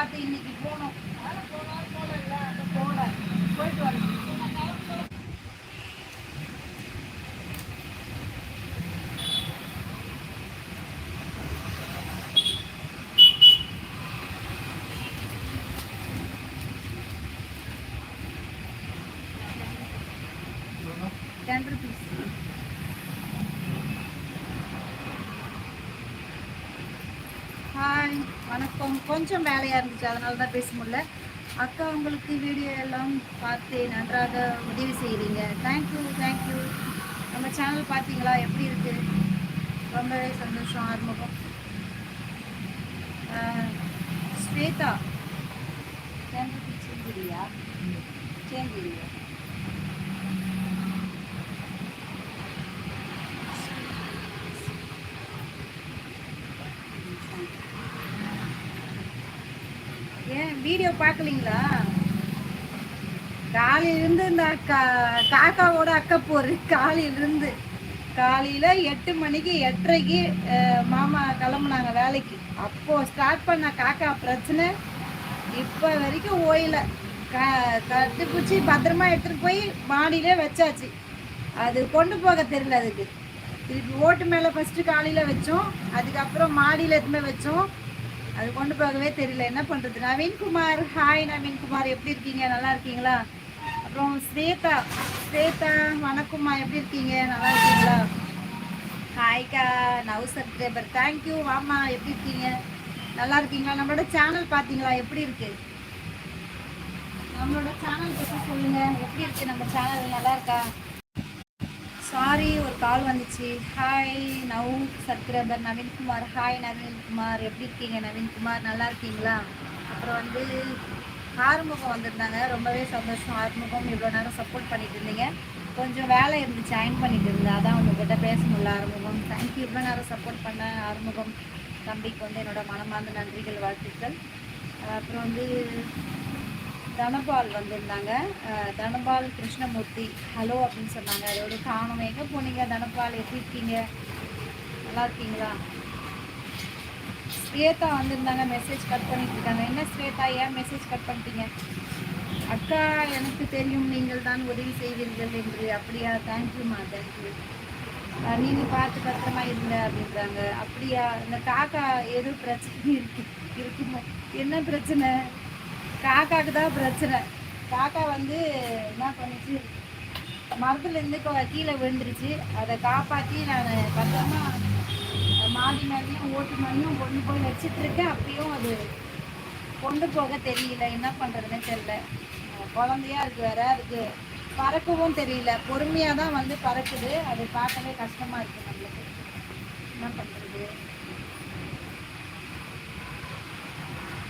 பார்த்து இன்னைக்கு போகணும் போகல போயிட்டு வரணும் டென் ருபீஸ் ஹாய் வணக்கம். கொஞ்சம் வேலையாக இருந்துச்சு அதனால தான் பேச முடியல. அக்கா உங்களுக்கு வீடியோ எல்லாம் பார்த்து நன்றாக உதவி செய்கிறீங்க தேங்க்யூ தேங்க்யூ நம்ம சேனல் பார்த்தீங்களா? எப்படி இருக்கு? ரொம்பவே சந்தோஷம் ஆறுமுகம். ஸ்வேதா சேஞ்சிரியா சேஞ்சிரியா ஏன் வீடியோ பார்க்கலீங்களா? காலையிலிருந்து இந்த கா காக்காவோட அக்கப்போர் காலையிலிருந்து. காலையில் எட்டு மணிக்கு எட்டரைக்கு மாமா கிளம்புனாங்க வேலைக்கு. அப்போது ஸ்டார்ட் பண்ண காக்கா பிரச்சனை. இப்போ வரைக்கும் ஓயில. க கட்டுப்பிடிச்சி பத்திரமா எடுத்துகிட்டு போய் மாடியிலே வச்சாச்சு. அது கொண்டு போக தெரியல அதுக்கு. திருப்பி ஓட்டு மேலே ஃபஸ்ட்டு காலையில் வச்சோம். அதுக்கப்புறம் மாடியில் எதுவுமே வச்சோம். அது கொண்டு போகவே தெரியல. என்ன பண்ணுறது நவீன்குமார். ஹாய் நவீன்குமார். எப்படி இருக்கீங்க? நல்லா இருக்கீங்களா? அப்புறம் ஸ்வேதா. ஸ்வேதா வணக்கம்மா. எப்படி இருக்கீங்க? நல்லா இருக்கீங்களா? ஹாய்க்கா நவ் சப்ஸ்கிரைபர் தேங்க்யூ வாமா எப்படி இருக்கீங்க? நல்லா இருக்கீங்களா? நம்மளோட சேனல் பார்த்தீங்களா? எப்படி இருக்கு? நம்மளோட சேனல் பற்றி சொல்லுங்கள் எப்படி இருக்கு நம்ம சேனல் நல்லா இருக்கா? சாரி ஒரு கால் வந்துச்சு. ஹாய் நவு சத்ரபர் நவீன்குமார் ஹாய் நவீன்குமார் எப்படி இருக்கீங்க? நவீன்குமார் நல்லா இருக்கீங்களா? அப்புறம் வந்து ஆறுமுகம் வந்திருந்தாங்க. ரொம்பவே சந்தோஷம். ஆறுமுகம் இவ்வளோ நேரம் சப்போர்ட் பண்ணிட்டு இருந்தீங்க. கொஞ்சம் வேலை இருந்துச்சு அயன் பண்ணிட்டு இருந்தேன். அதான் உங்ககிட்ட பேச முடியல ஆறுமுகம் தேங்க்யூ இவ்வளோ நேரம் சப்போர்ட் பண்ண ஆறுமுகம் தம்பிக்கு வந்து என்னோட மனமார்ந்த நன்றிகள் வாழ்த்துக்கள். அப்புறம் வந்து தனபால் வந்திருந்தாங்க. தனபால் கிருஷ்ணமூர்த்தி ஹலோ அப்படின்னு சொன்னாங்க. அதோட காணும் எங்கே போனீங்க? தனபால் எப்படி இருக்கீங்க? நல்லா இருக்கீங்களா? ஸ்வேதா வந்திருந்தாங்க. மெசேஜ் கட் பண்ணிட்டு இருக்காங்க. என்ன ஸ்வேதா ஏன் மெசேஜ் கட் பண்ணிட்டீங்க? அக்கா எனக்கு தெரியும். நீங்கள் தான் உதவி செய்வீர்கள் என்று. அப்படியா தேங்க்யூம்மா தேங்க்யூ நீங்கள் பார்த்து பத்திரமா இருங்க அப்படின்றாங்க. அப்படியா இந்த காக்கா எதுவும் பிரச்சனை இருக்கு. இருக்குமா? என்ன பிரச்சனை? காக்காவுக்கு தான் பிரச்சனை. காக்கா வந்து என்ன பண்ணுச்சு? மரத்துலேருந்து கீழே விழுந்துருச்சு. அதை காப்பாற்றி நான் பத்திரமா மாடி மேலேயும் ஓட்டு மேலேயும் கொண்டு போய் வச்சிட்ருக்கேன். அப்பயும் அது கொண்டு போக தெரியல. என்ன பண்ணுறதுன்னு தெரியல. குழந்தையா இருக்குது வேற அதுக்கு பறக்கவும் தெரியல. பொறுமையாக தான் வந்து பறக்குது. அது பார்க்கவே கஷ்டமாக இருக்குது நம்மளுக்கு. என்ன பண்ணுறது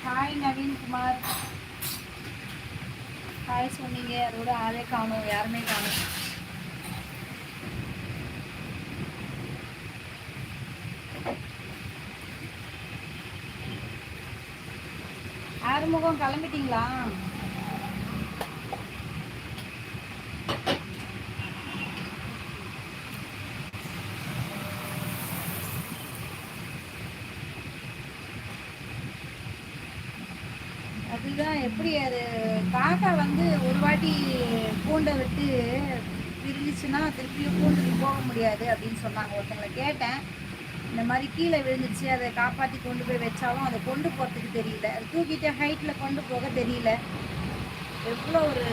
ஹாய் நவீன்குமார். ஹாய் சொன்னீங்க. அதோட ஆளே காணும். யாருமே காணும். ஆறுமுகம் கிளம்பிட்டீங்களா? இதுதான் எப்படி அது காக்கா வந்து ஒரு வாட்டி கூண்டை விட்டு விரிஞ்சிச்சுன்னா திருப்பியும் கூண்டுக்கு போக முடியாது அப்படின்னு சொன்னாங்க. ஒருத்தங்களை கேட்டேன். இந்த மாதிரி கீழே விழுந்துச்சு அதை காப்பாற்றி கொண்டு போய் வச்சாலும் அதை கொண்டு போகிறதுக்கு தெரியல. அது தூக்கிட்டு ஹைட்டில் கொண்டு போக தெரியல. எவ்வளோ ஒரு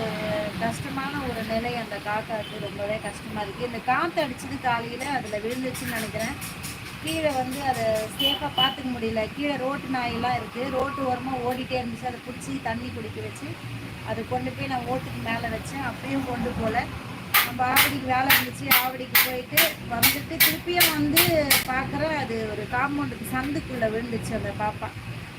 கஷ்டமான ஒரு நிலை அந்த காக்காவுக்கு. ரொம்பவே கஷ்டமாக இருக்குது இந்த காற்று அடிச்சது காலையில் அதில் விழுந்துச்சுன்னு நினைக்கிறேன். கீழே வந்து அதை சேஃபாக பார்த்துக்க முடியல. கீழே ரோட்டு நாயெல்லாம் இருக்குது ரோட்டு ஓரமாக ஓடிட்டே இருந்துச்சு. அதை பிடிச்சி தண்ணி குடிக்க வச்சு அதை கொண்டு போய் நான் ஓட்டுக்கு மேலே வச்சேன். அப்பயும் கொண்டு போகல நம்ம ஆவடிக்கு வேலை இருந்துச்சு. ஆவடிக்கு போயிட்டு வந்துட்டு திருப்பியும் வந்து பார்க்குற அது ஒரு காம்பவுண்டுக்கு சந்துக்குள்ளே விழுந்துச்சு அந்த பாப்பா.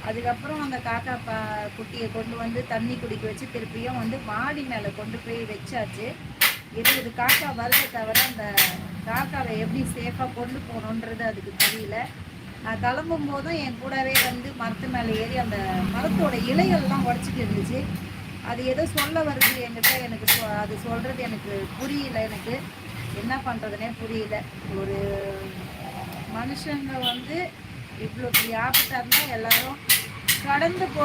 அதுக்கப்புறம் அந்த காக்கா பா குட்டியை கொண்டு வந்து தண்ணி குடிக்க வச்சு திருப்பியும் வந்து மாடி மேலே கொண்டு போய் வச்சாச்சு. இருபது காக்கா வருது தவிர அந்த காக்காவை எப்படி சேஃபாக கொண்டு போகணுன்றது அதுக்கு தெரியல. நான் கிளம்பும் போதும் என் கூடவே வந்து மரத்து மேலே ஏறி அந்த மரத்தோட இலைகள்லாம் உடச்சிட்டு இருந்துச்சு. அது ஏதோ சொல்ல வருது என்கிட்ட. எனக்கு சொ- அது சொல்கிறது எனக்கு புரியல எனக்கு. என்ன பண்ணுறதுனே புரியல. ஒரு மனுஷங்க வந்து இவ்வளோ பெரிய ஆபத்தாக இருந்தால் எல்லோரும் கடந்து போ